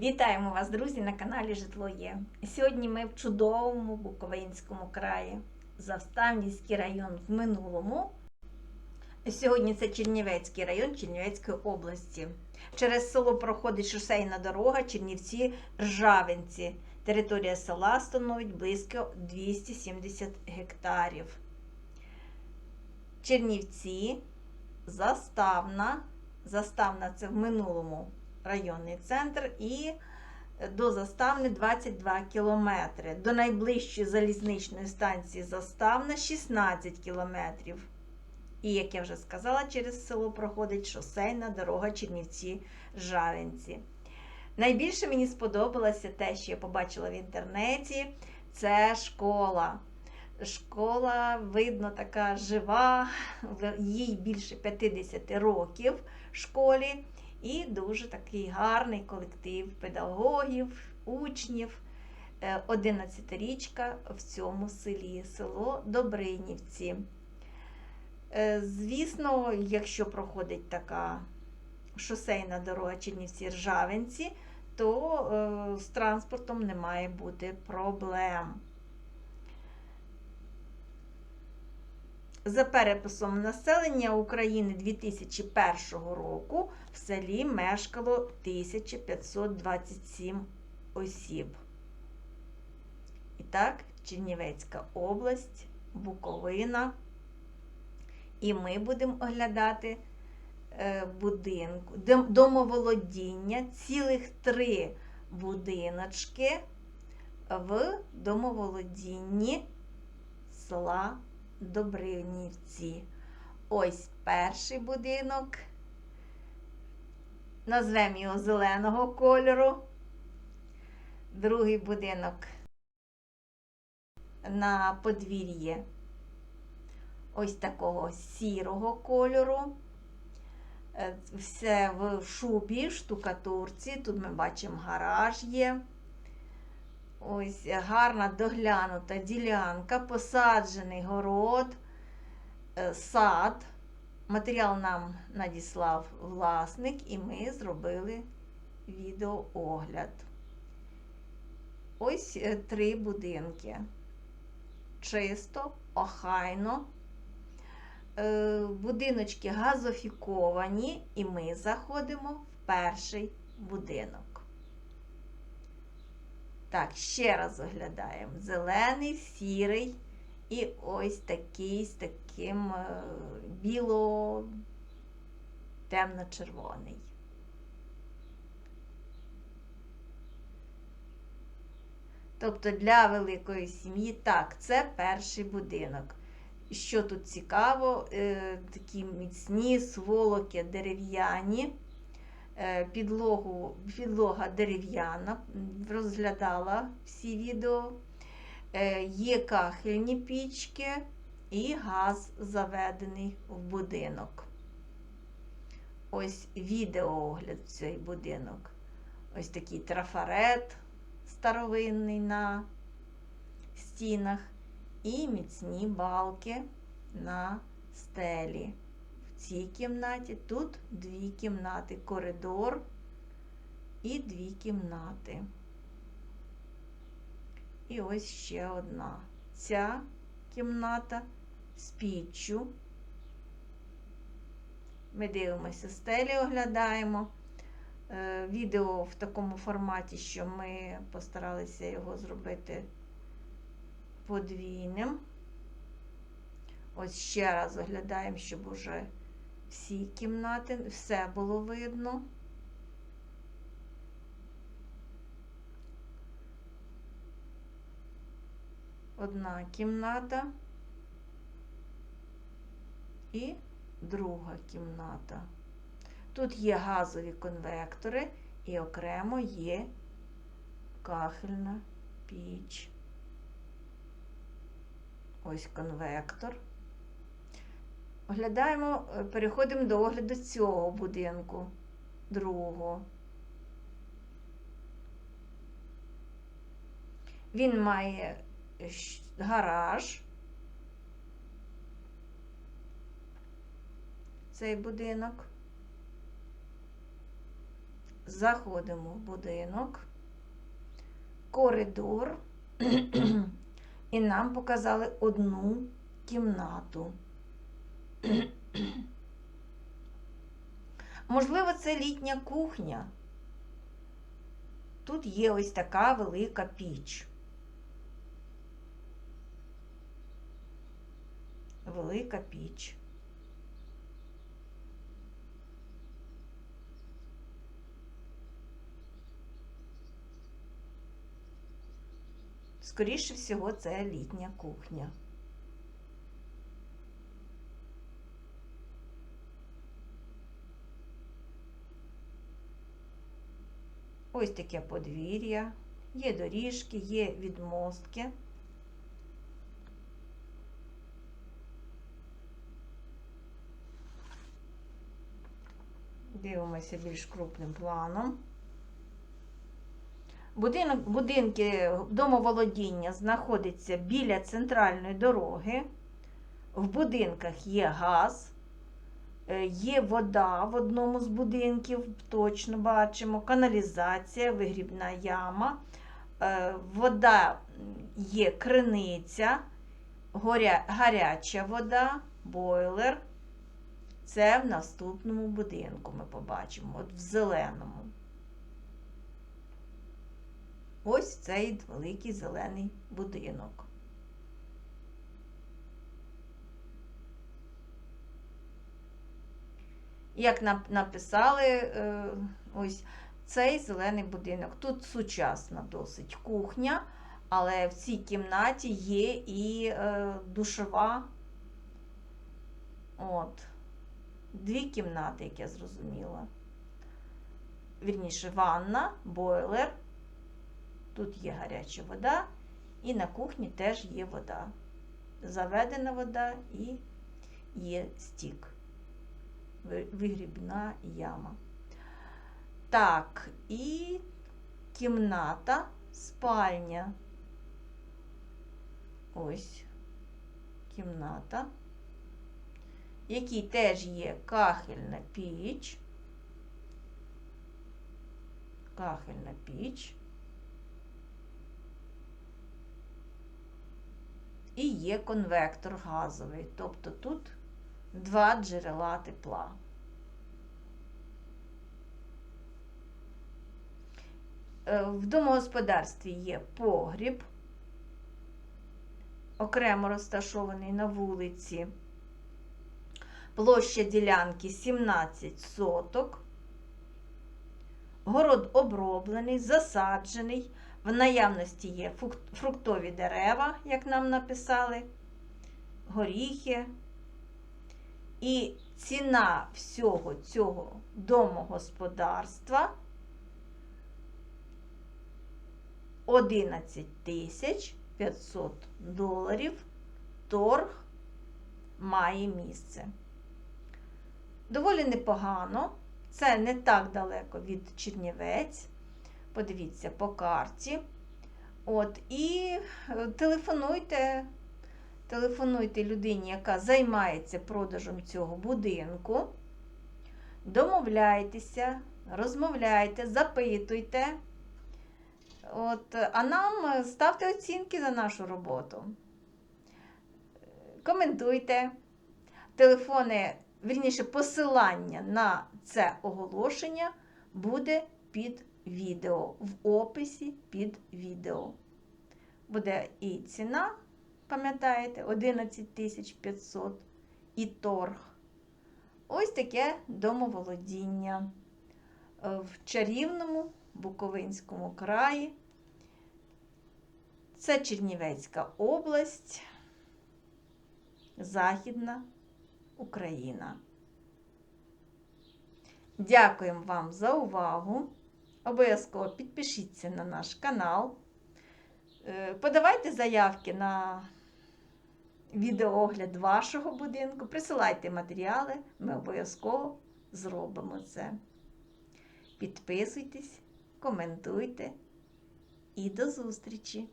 Вітаємо вас, друзі, на каналі Житло Є. Сьогодні ми в чудовому Буковинському краї. Заставнівський район в минулому. Сьогодні це Чернівецький район Чернівецької області. Через село проходить шосейна дорога Чернівці Ржавинці. Територія села становить близько 270 гектарів. Чернівці, Заставна. Заставна це в минулому районний центр і до заставни 22 кілометри. До найближчої залізничної станції Заставна 16 кілометрів. І, як я вже сказала, через село проходить шосейна дорога Чернівці-Жавинці. Найбільше мені сподобалося те, що я побачила в інтернеті, це школа. Школа, видно, така жива, їй більше 50 років школі. І дуже такий гарний колектив педагогів, учнів. 11-річка в цьому селі, село Добринівці. Звісно, якщо проходить така шосейна дорога Чернівці-Ржавинці, то з транспортом не має бути проблем. За переписом населення України 2001 року в селі мешкало 1527 осіб. І так, Чернівецька область, Буковина. І ми будемо оглядати будинку, домоволодіння, цілих три будиночки в домоволодінні села Добринівці. Ось перший будинок. Назвемо його зеленого кольору. Другий будинок на подвір'ї ось такого сірого кольору. Все в шубі, штукатурці. Тут ми бачимо гараж є. Ось гарна доглянута ділянка, посаджений город, сад. Матеріал нам надіслав власник, і ми зробили відеоогляд. Ось три будинки. Чисто, охайно. Будиночки газофіковані, і ми заходимо в перший будинок. Так, ще раз оглядаємо. Зелений, сірий і ось такий з таким біло-темно-червоний. Тобто для великої сім'ї, так, це перший будинок. Що тут цікаво, такі міцні сволоки дерев'яні. Підлогу, підлога дерев'яна, розглядала всі відео. Є кахельні пічки і газ заведений в будинок. Ось відеоогляд в цей будинок. Ось такий трафарет старовинний на стінах і міцні балки на стелі цій кімнаті, тут дві кімнати, коридор і дві кімнати. І ось ще одна. Ця кімната з піччю. Ми дивимося стелі, оглядаємо. Відео в такому форматі, що ми постаралися його зробити подвійним. Ось ще раз оглядаємо, щоб уже всі кімнати, все було видно. Одна кімната і друга кімната. Тут є газові конвектори і окремо є кахельна піч. Ось конвектор. Оглядаємо, переходимо до огляду цього будинку другого. Він має гараж. Цей будинок. заходимо в будинок, коридор, і нам показали одну кімнату. Можливо, це літня кухня. Тут є ось така велика піч. Велика піч. Скоріше всього, це літня кухня. Ось таке подвір'я, є доріжки, є відмостки. Дивимося більш крупним планом. Будинок, будинки домоволодіння знаходяться біля центральної дороги. В будинках є газ, є вода в одному з будинків, точно бачимо, каналізація, вигрібна яма, е, вода є криниця, горя, гаряча вода, бойлер. Це в наступному будинку ми побачимо, от в зеленому. Ось цей великий зелений будинок. Як написали, е, ось цей зелений будинок. Тут сучасна досить кухня, але в цій кімнаті є і е, душова. От. Дві кімнати, як я зрозуміла. Вірніше, ванна, бойлер. Тут є гаряча вода, і на кухні теж є вода. Заведена вода і є стік, вигрібна яма. Так, і кімната, спальня. Ось кімната, в якій теж є кахельна піч. Кахельна піч. і є конвектор газовий, тобто тут два джерела тепла. Е, в домогосподарстві є погріб, окремо розташований на вулиці, площа ділянки 17 соток, город оброблений, засаджений. В наявності є фруктові дерева, як нам написали, горіхи. І ціна всього цього домогосподарства 11 тисяч 500 доларів. Торг має місце. Доволі непогано. Це не так далеко від Чернівець. Подивіться по карті. От, І е, телефонуйте, телефонуйте людині, яка займається продажем цього будинку. Домовляйтеся, розмовляйте, запитуйте. От, А нам ставте оцінки за нашу роботу. Коментуйте. Телефони, вірніше, посилання на це оголошення буде під відео в описі під відео. Буде і ціна, пам'ятаєте, 11 500 і торг. Ось таке домоволодіння в чарівному Буковинському краї. Це Чернівецька область, Західна Україна. Дякуємо вам за увагу! Обов'язково підпишіться на наш канал. Е, подавайте заявки на відеоогляд вашого будинку, присилайте матеріали, ми обов'язково зробимо це. Підписуйтесь, коментуйте і до зустрічі!